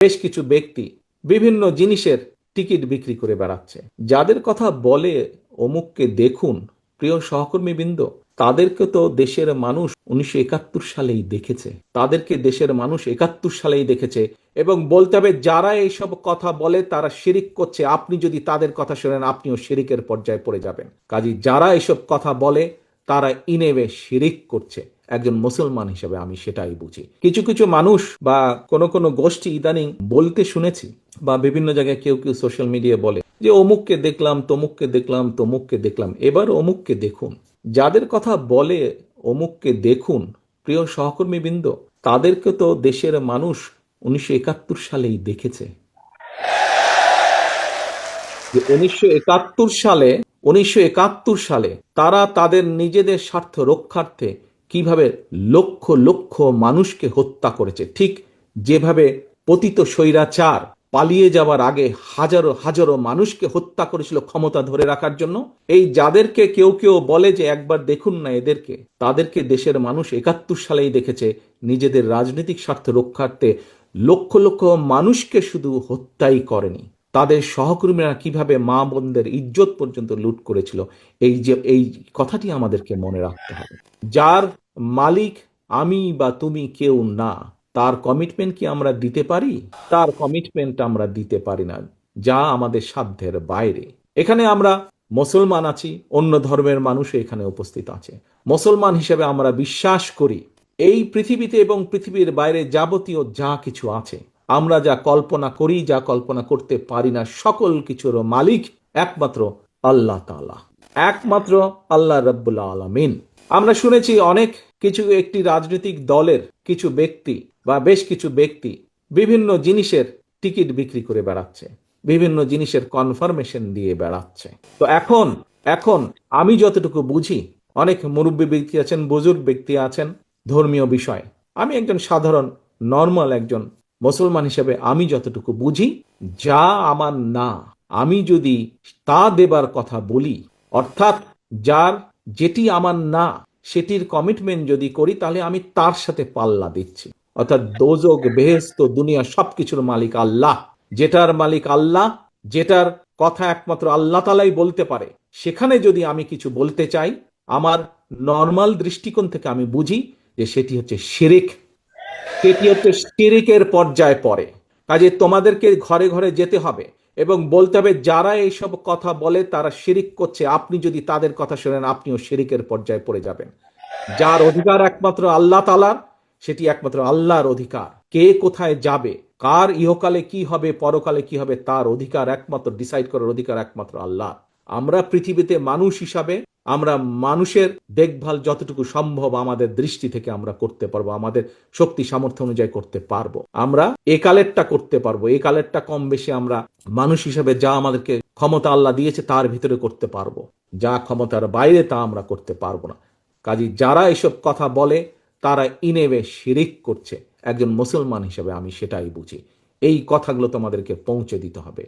বেশ কিছু ব্যক্তি বিভিন্ন জিনিসের টিকিট বিক্রি করে বেড়াচ্ছে। যাদের কথা বলে অমুককে দেখুন, প্রিয় সহকর্মীবৃন্দ, তাদেরকে তো দেশের মানুষ উনিশশো একাত্তর সালেই দেখেছে। তাদেরকে দেশের মানুষ একাত্তর সালেই দেখেছে এবং বলতে হবে, যারা এইসব কথা বলে তারা শিরিক করছে। আপনি যদি তাদের কথা শোনেন, আপনিও শিরিকের পর্যায়ে পড়ে যাবেন। কাজী যারা এইসব কথা বলে, তারা ইনেবে শিরিক করছে। একজন মুসলমান হিসেবে আমি সেটাই বুঝি। কিছু কিছু মানুষ বা কোন কোন গোষ্ঠী ইদানিং বলতে শুনেছি বা বিভিন্ন জায়গায় কেউ কেউ সোশ্যাল মিডিয়ায় বলে যে, অমুককে দেখলাম, তমুককে দেখলাম তমুককে দেখলাম। এবার অমুককে দেখুন। যাদের কথা বলে অমুককে দেখুন, প্রিয় সহকর্মীবৃন্দ, তাদেরকে তো দেশের মানুষ উনিশশো একাত্তর সালেই দেখেছে। যে, উনিশশো একাত্তর সালে, উনিশশো একাত্তর সালে তারা তাদের নিজেদের স্বার্থ রক্ষার্থে কীভাবে লক্ষ লক্ষ মানুষকে হত্যা করেছে, ঠিক যেভাবে পতিত স্বৈরাচার পালিয়ে যাওয়ার আগে হাজারো হাজারো মানুষকে হত্যা করেছিল ক্ষমতা ধরে রাখার জন্য। এই যাদেরকে কেউ কেউ বলে যে একবার দেখুন না এদেরকে, তাদেরকে দেশের মানুষ একাত্তর সালেই দেখেছে। নিজেদের রাজনৈতিক স্বার্থ রক্ষার্থে লক্ষ লক্ষ মানুষকে শুধু হত্যাই করেনি। তাদের সহকর্মীরা কীভাবে মা বোনদের ইজ্জত পর্যন্ত লুট করেছিল, এই যে, এই কথাটি আমাদেরকে মনে রাখতে হবে। যার মালিক আমি বা তুমি কেউ না, তার কমিটমেন্ট কি আমরা দিতে পারি? তার কমিটমেন্ট আমরা দিতে পারি না, যা আমাদের সাধ্যের বাইরে। এখানে আমরা মুসলমান আছি, অন্য ধর্মের মানুষ এখানে উপস্থিত আছে। মুসলমান হিসেবে আমরা বিশ্বাস করি, এই পৃথিবীতে এবং পৃথিবীর বাইরে যাবতীয় যা কিছু আছে আমরা যা কল্পনা করি, যা কল্পনা করতে পারি না, সকল কিছুর মালিক একমাত্র আল্লাহ তাআলা। একমাত্র আল্লাহ রব্বুল্লা আলমিন। আমরা শুনেছি অনেক কিছু একটি রাজনৈতিক দলের কিছু ব্যক্তি বা বেশ কিছু ব্যক্তি বিভিন্ন জিনিসের টিকিট বিক্রি করে বেড়াচ্ছে, বিভিন্ন জিনিসের কনফার্মেশন দিয়ে বেড়াচ্ছে। তো এখন এখন আমি যতটুকু বুঝি, অনেক মুরব্বী ব্যক্তি আছেন, বুজুর্গ ব্যক্তি আছেন, ধর্মীয় বিষয়। আমি একজন সাধারণ নর্মাল একজন মুসলমান হিসেবে আমি যতটুকু বুঝি, যা আমার না, আমি যদি তা দেবার কথা বলি, অর্থাৎ যার যেটি আমার না, সেটির কমিটমেন্ট যদি করি, তাহলে আমি তার সাথে পাল্লা দিচ্ছি। অর্থাৎ দোজক বেহেস্ত দুনিয়া সবকিছুর মালিক আল্লাহ। যেটার মালিক আল্লাহ, যেটার কথা একমাত্র আল্লাহ তালাই বলতে পারে। সেখানে যদি আমি কিছু বলতে চাই, আমার নর্মাল দৃষ্টিকোণ থেকে আমি বুঝি যে সেটি হচ্ছে শিরিক। সেটি হচ্ছে শিরিকের পর্যায়ে পড়ে। কাজে তোমাদেরকে ঘরে ঘরে যেতে হবে এবং বলতে হবে, যারা এইসব কথা বলে তারা শিরিক করছে। আপনি যদি তাদের কথা শোনেন, আপনিও শিরিকের পর্যায়ে পড়ে যাবেন। যার অধিকার একমাত্র আল্লাহ তালার সেটি একমাত্র আল্লাহর অধিকার। কে কোথায় যাবে, কার ইহকালে কি হবে, পরকালে কি হবে, তার অধিকার একমাত্র ডিসাইড করার অধিকার একমাত্র আল্লাহ আমরা পৃথিবীতে মানুষ হিসাবে, আমরা মানুষের দেখভাল যতটুকু সম্ভব আমাদের দৃষ্টি থেকে আমরা করতে পারব, আমাদের শক্তি সামর্থ্য অনুযায়ী করতে পারব। আমরা এ কালেরটা করতে পারব, এ কালেরটা কম বেশি আমরা মানুষ হিসাবে যা আমাদেরকে ক্ষমতা আল্লাহ দিয়েছে তার ভিতরে করতে পারব। যা ক্ষমতার বাইরে তা আমরা করতে পারব না। কাজী যারা এসব কথা বলে, তারা ইনেবে শিরিক করছে। একজন মুসলমান হিসেবে আমি সেটাই বুঝি। এই কথাগুলো তোমাদেরকে পৌঁছে দিতে হবে।